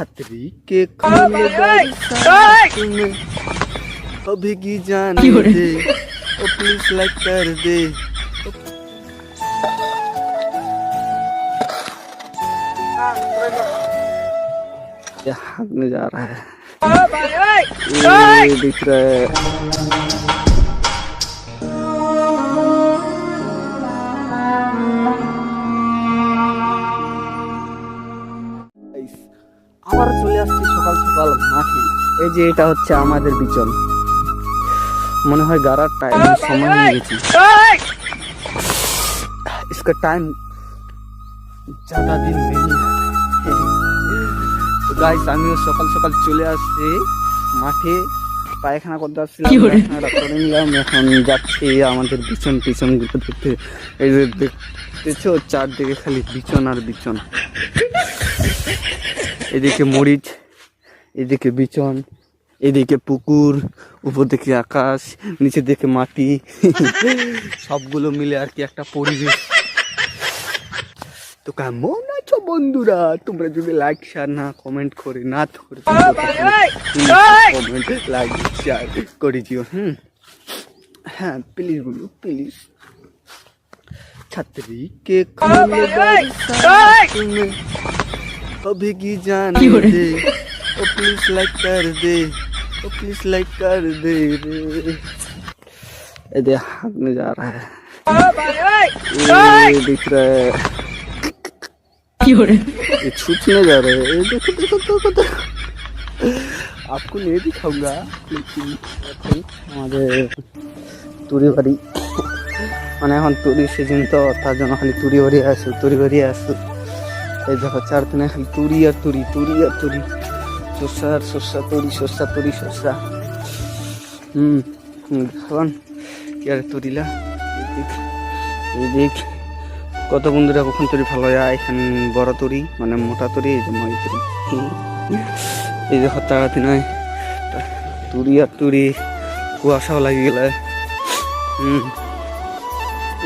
छतरी के में भीगी जाने दे ओ प्लीज़ लाइक कर दे। ये जा रहा है? ये दिख रहा है। সকাল সকাল মাঠে এই যে এটা হচ্ছে আমাদের বিচল মনে হয় গাড়ার টাইম সময় হয়ে গেছে इसका टाइम ज्यादा दिन नहीं है তো গাইস আমিও সকাল সকাল চলে আসছি মাঠে পায়খানা করতে আসছিলাম কি বলে? পায়খানাটা করে নিলাম এখন যাচ্ছি আমাদের বিছন পিছন গুলো দেখতে এই যে দেখতেছো চারদিকে খালি বিছন আর বিছন এদিকে মরিচ এদিকে বিছন এদিকে পুকুর উপর দিকে আকাশ নিচে দিকে মাটি সবগুলো মিলে আর কি একটা পরিবেশ তো কেমন আছো বন্ধুরা তোমরা যদি লাইক শেয়ার না কমেন্ট করে না তো করে কমেন্ট লাইক শেয়ার করে দিও হুম হ্যাঁ প্লিজ বলু প্লিজ छतरी के खुले बरसात में कभी की जाने কি বলে? दे ओ प्लीज लाइक कर दे ओ प्लीज लाइक कर दे रे ये देख भागने जा रहा है ये दिख रहा है কি hore ये छूटने जा रहे हैं ये देखो देखो देखो देखो आपको नहीं दिखाऊंगा लेकिन এখন আমাদের তুরি বাড়ি মানে এখন তুরি সিজন তো তার জন্য খালি তুরি বাড়ি আসু তুরি বাড়ি আসু এই দেখো চার দিনে খালি তুরি আর তুরি তুরি আর তুরি আর শস্যা তুরি শস্যা তুরি শস্যা হুম কি আর তুরিলা? এই দেখ। কত বন্ধুরা কখন তরি ভালো হয়? এখানে বড় তরি মানে মোটা তরি, এই যে মাই তরি। এই যে হতাহাতি নয়। তুরি আর তুরি, কুয়াশাও লাগি গেলে। হুম,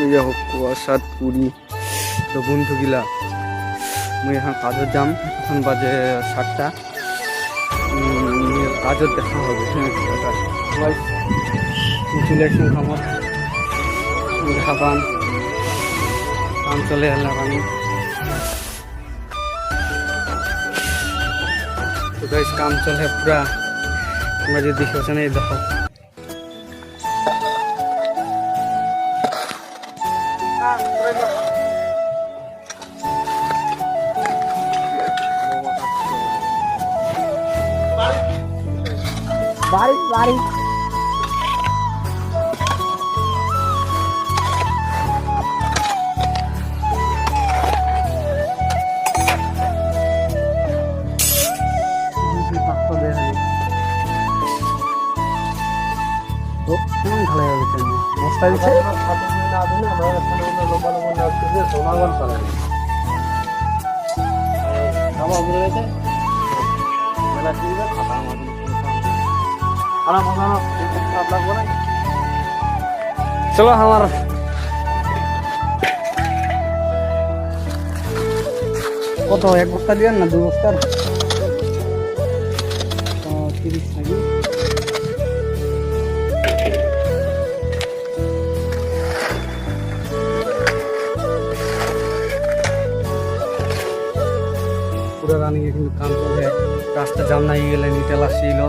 এই যে হোক, কুয়াশা, তুরি, তো বন্ধু গিলা মুই এখন কাজত যাম, এখন বাজে সাতটা। কাজত দেখা হবে হ্যাঁ সেটা সবাই চলে আসুন আমার দেখা পান কাম চলে এলাম আমি কাম চলে পুরা। তোমরা যদি দেখেছ এই দেখো। বাড়ি বাড়ি। বস্তা দিচ্ছে চলো আমার কত এক বস্তা দিবেন না দু বস্তার তো তিরিশ নাকি পুরো রানিং এ কিন্তু কাম চলে রাস্তা জাম নাই গেলে নিটেল আসছিল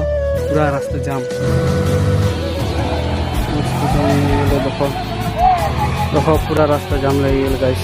পুরা রাস্তা জাম দেখো দেখো, পুরা রাস্তা জাম লেগে গেল গাইস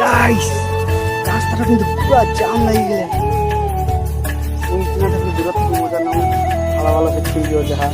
গাইস রাস্তাটা কিন্তু পুরো জাম লাগি গেলে এই কিনা থেকে দূরে থেকে মজা নাও ভালো ভালো দেখতে যাহা